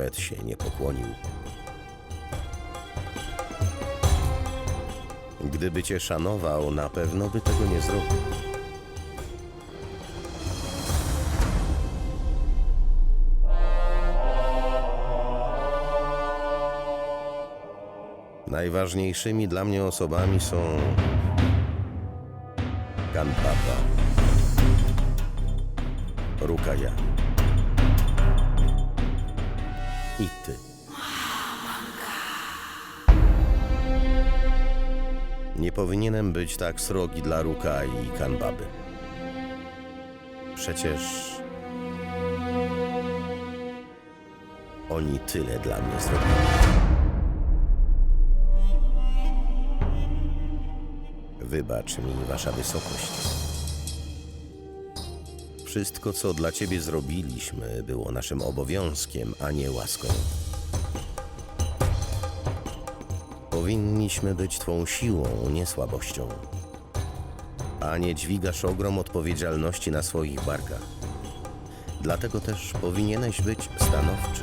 nawet się nie pokłonił. Gdyby cię szanował, na pewno by tego nie zrobił. Najważniejszymi dla mnie osobami są Kanpapa, Rukaja i ty. Nie powinienem być tak srogi dla Rukai i Kanbaby. Przecież oni tyle dla mnie zrobili. Wybacz mi, Wasza Wysokość. Wszystko, co dla Ciebie zrobiliśmy, było naszym obowiązkiem, a nie łaską. Powinniśmy być Twą siłą, nie słabością. A nie dźwigasz ogrom odpowiedzialności na swoich barkach. Dlatego też powinieneś być stanowczy.